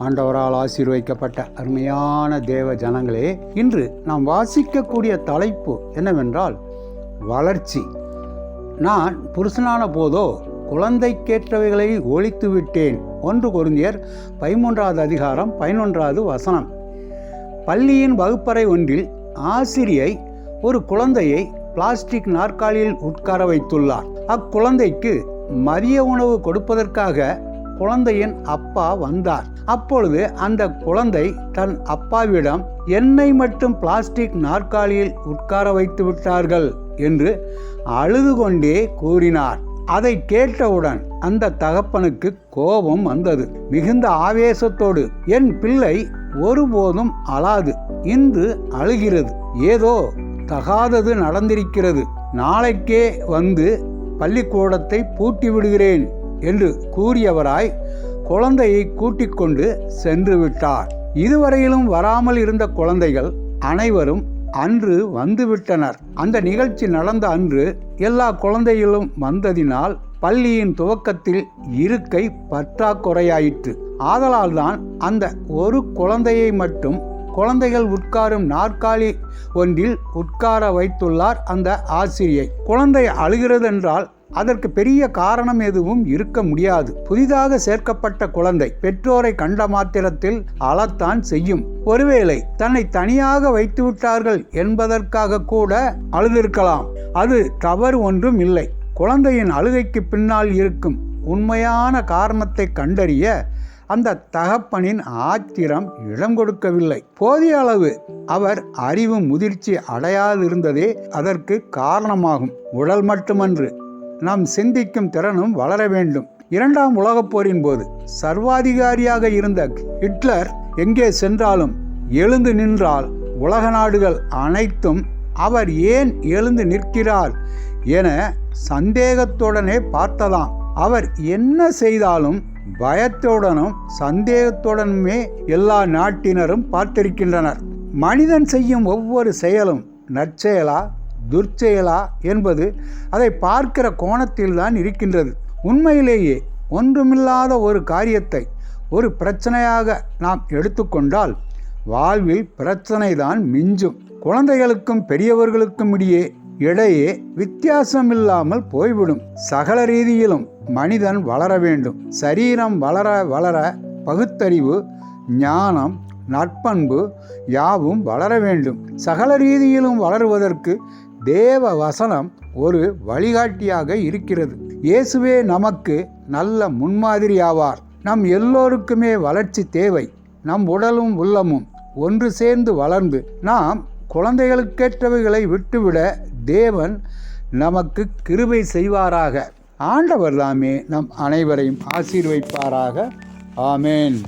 ஆண்டவரால் ஆசீர்வதிக்கப்பட்ட அருமையான தேவ ஜனங்களே இன்று நாம் வாசிக்கக்கூடிய தலைப்பு என்னவென்றால் வளர்ச்சி. நான் புருஷனான போதோ குழந்தைக்கேற்றவைகளை ஒழித்து விட்டேன். ஒன்று கொருந்தியர் பதிமூன்றாவது அதிகாரம் பதினொன்றாவது வசனம். பள்ளியின் வகுப்பறை ஒன்றில் ஆசிரியை ஒரு குழந்தையை பிளாஸ்டிக் நாற்காலியில் உட்கார வைத்துள்ளார். அக்குழந்தைக்கு மதிய உணவு கொடுப்பதற்காக குழந்தையின் அப்பா வந்தார். அப்பொழுது அந்த குழந்தை தன் அப்பாவிடம் என்னை மட்டும் பிளாஸ்டிக் நாற்காலியில் உட்கார வைத்து விட்டார்கள் என்று அழுது கொண்டே கூறினார். அதை கேட்டவுடன் அந்த தகப்பனுக்கு கோபம் வந்தது. மிகுந்த ஆவேசத்தோடு என் பிள்ளை ஒருபோதும் அழாது. இன்று அழுகிறது. ஏதோ தகாதது நடந்திருக்கிறது. நாளைக்கே வந்து பள்ளிக்கூடத்தை பூட்டி விடுகிறேன். என்று கூறியவராய் குழந்தையை கூட்டிக் கொண்டு சென்று விட்டார் இதுவரையிலும் வராமல் இருந்த குழந்தைகள் அனைவரும் அன்று வந்துவிட்டனர். அந்த நிகழ்ச்சி நடந்த அன்று எல்லா குழந்தைகளும் வந்ததினால் பள்ளியின் துவக்கத்தில் இருக்கை பற்றாக்குறையாயிற்று. ஆதலால்தான் அந்த ஒரு குழந்தையை மட்டும் குழந்தைகள் உட்காரும் நாற்காலி ஒன்றில் உட்கார வைத்துள்ளார் அந்த ஆசிரியை. குழந்தை அழுகிறதென்றால் அதற்கு பெரிய காரணம் எதுவும் இருக்க முடியாது. புதிதாக சேர்க்கப்பட்ட குழந்தை பெற்றோரை கண்ட மாத்திரத்தில் அழத்தான் செய்யும். ஒருவேளை தன்னை தனியாக வைத்து விட்டார்கள் என்பதற்காக கூட அழுதிருக்கலாம். அது தவறு ஒன்றும் இல்லை. குழந்தையின் அழுகைக்கு பின்னால் இருக்கும் உண்மையான காரணத்தை கண்டறிய அந்த தகப்பனின் ஆத்திரம் இடம் கொடுக்கவில்லை. போதிய அளவு அவர் அறிவு முதிர்ச்சி அடையாதிருந்ததே அதற்கு காரணமாகும். உடல் மட்டுமன்று நாம் சிந்திக்கும் திறனும் வளர வேண்டும். இரண்டாம் உலகப் போரின் போது சர்வாதிகாரியாக இருந்த ஹிட்லர் எங்கே சென்றாலும் எழுந்து நின்றால் உலக நாடுகள் அனைத்தும் அவர் ஏன் எழுந்து நிற்கிறார் என சந்தேகத்துடனே பார்த்ததாம் அவர் என்ன செய்தாலும் பயத்துடனும் சந்தேகத்துடனுமே எல்லா நாட்டினரும் பார்த்திருக்கின்றனர். மனிதன் செய்யும் ஒவ்வொரு செயலும் நற்செயலா? துர்ச்செயலா என்பது அதை பார்க்கிற கோணத்தில்தான் இருக்கின்றது. உண்மையிலேயே ஒன்றுமில்லாத ஒரு காரியத்தை ஒரு பிரச்சனையாக நாம் எடுத்துக்கொண்டால் வாழ்வில் பிரச்சனை தான் மிஞ்சும். குழந்தைகளுக்கும் பெரியவர்களுக்கும் இடையே இடையே வித்தியாசம் இல்லாமல் போய்விடும். சகல ரீதியிலும் மனிதன் வளர வேண்டும். சரீரம் வளர வளர பகுத்தறிவு ஞானம் நற்பண்பு யாவும் வளர வேண்டும். சகல ரீதியிலும் வளருவதற்கு தேவ வசனம் ஒரு வழிகாட்டியாக இருக்கிறது. இயேசுவே நமக்கு நல்ல முன்மாதிரியாவார். நம் எல்லோருக்குமே வளர்ச்சி தேவை. நம் உடலும் உள்ளமும் ஒன்று சேர்ந்து வளர்ந்து நாம் குழந்தைகளுக்கேற்றவைகளை விட்டுவிட தேவன் நமக்கு கிருபை செய்வாராக. ஆண்டவர் தாமே நம் அனைவரையும் ஆசீர்வைப்பாராக. ஆமேன்.